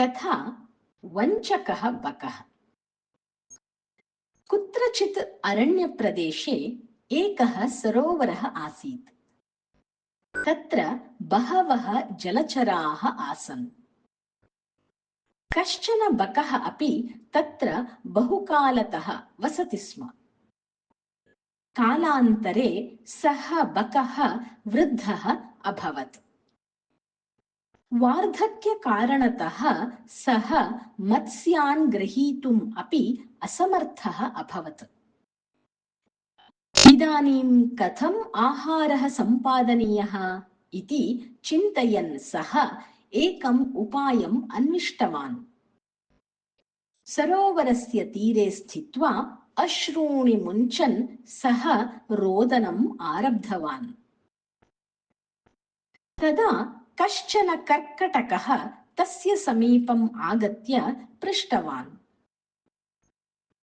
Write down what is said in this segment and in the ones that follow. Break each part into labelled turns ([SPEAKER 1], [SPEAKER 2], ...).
[SPEAKER 1] कथा वञ्चकः बकः। कुत्रचित् अरण्यप्रदेशे एकः सरोवरः आसीत्। तत्र बहवः जलचराः आसन्। कश्चन बकः अपि तत्र बहुकालतः वसति स्म। कालान्तरे सः बकः वृद्धः अभवत् वार्धक्यकारणतः सः मत्स्यान् ग्रहीतुम् अपि असमर्थः अभवत्। इदानीं कथम् आहारः सम्पादनीयः इति चिन्तयन् सः एकम् उपायम् अन्विष्टवान्। सरोवरस्य तीरे स्थित्वा अश्रूणि मुञ्चन् सः रोदनम् आरब्धवान्। तदा कश्चन कर्कटकः तस्य समीपम् आगत्य पृष्टवान्।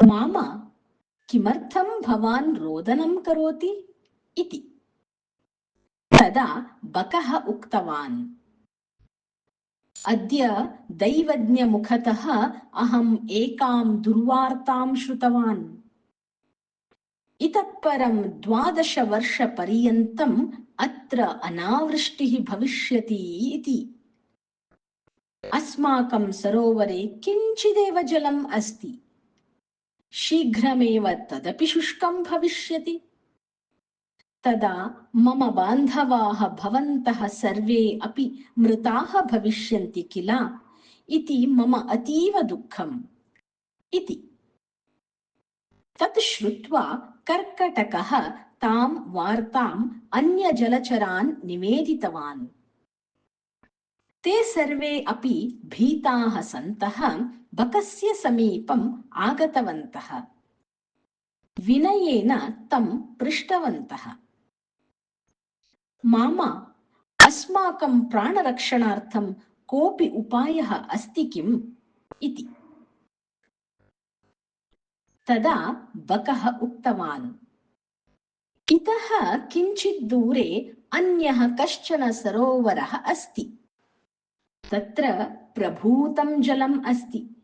[SPEAKER 1] मामा किमर्थं भवान् रोदनं करोति इति? तदा बकः उक्तवान्। अद्य दैवज्ञमुखतः अहम् एकां दुर्वार्तां श्रुतवान्। इतः परं द्वादशवर्षपर्यन्तम् अत्र अनावृष्टिः भविष्यति इति। अस्माकं सरोवरे किञ्चिदेव जलम् अस्ति। शीघ्रमेव तदपि शुष्कं भविष्यति। तदा मम बान्धवाः भवन्तः सर्वे अपि मृताः भविष्यन्ति किल? इति मम अतीव दुःखम्। इति तत् श्रुत्वा कर्कटकः तां वार्ताम् अन्यजलचरान् निवेदितवान्। ते सर्वे अपि भीताः सन्तः बकस्य समीपम् आगतवन्तः। विनयेन तं पृष्टवन्तः। मामा अस्माकं प्राणरक्षणार्थं कोऽपि उपायः अस्ति किम्? इति तदा बकः उक्तवान्। इतः किञ्चित् दूरे अन्यः कश्चन सरोवरः अस्ति। तत्र प्रभूतं जलम् अस्ति।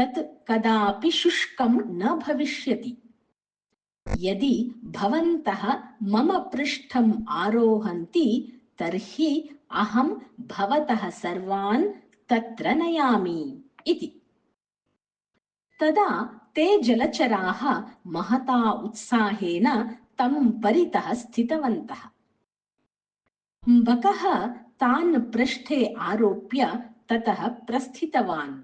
[SPEAKER 1] तत् कदापि शुष्कं न भविष्यति। यदि भवन्तः मम पृष्ठम् आरोहन्ति तर्हि अहं भवतः सर्वान् तत्र नयामि इति तदा ते जलचराः महता उत्साहेन तं परितः स्थितवन्तः। बकः तान् पृष्ठे आरोप्य ततः प्रस्थितवान्।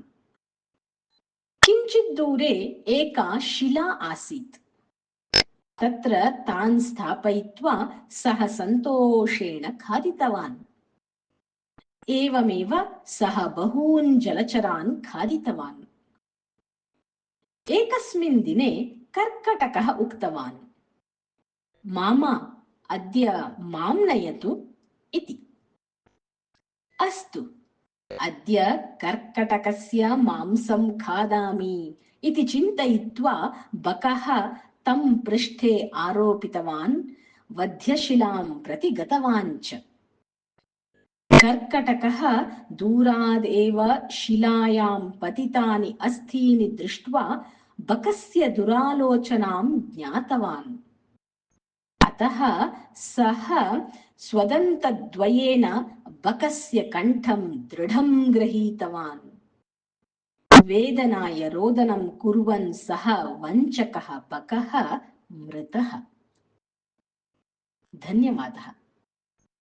[SPEAKER 1] किञ्चित् दूरे एका शिला आसीत्। तत्र तान् स्थापयित्वा सः सन्तोषेण खादितवान्। एवमेव सः बहून् जलचरान् खादितवान् एकस्मिन् दिने कर्कटकः उक्तवान् मामा अद्य मां नयतु इति अस्तु अद्य कर्कटकस्य मांसं खादामि इति चिन्तयित्वा बकः तं पृष्ठे आरोपितवान् वध्यशिलां प्रति गतवान् च कर्कटकः दूरादेव शिलायां पतितानि अस्थीनि दृष्ट्वा बकस्य दुरालोचनां ज्ञातवान्। अतः सः स्वदन्तद्वयेन बकस्य कण्ठं दृढं गृहीतवान् वेदनाय रोदनं कुर्वन् सः वञ्चकः बकः मृतः। धन्यवादः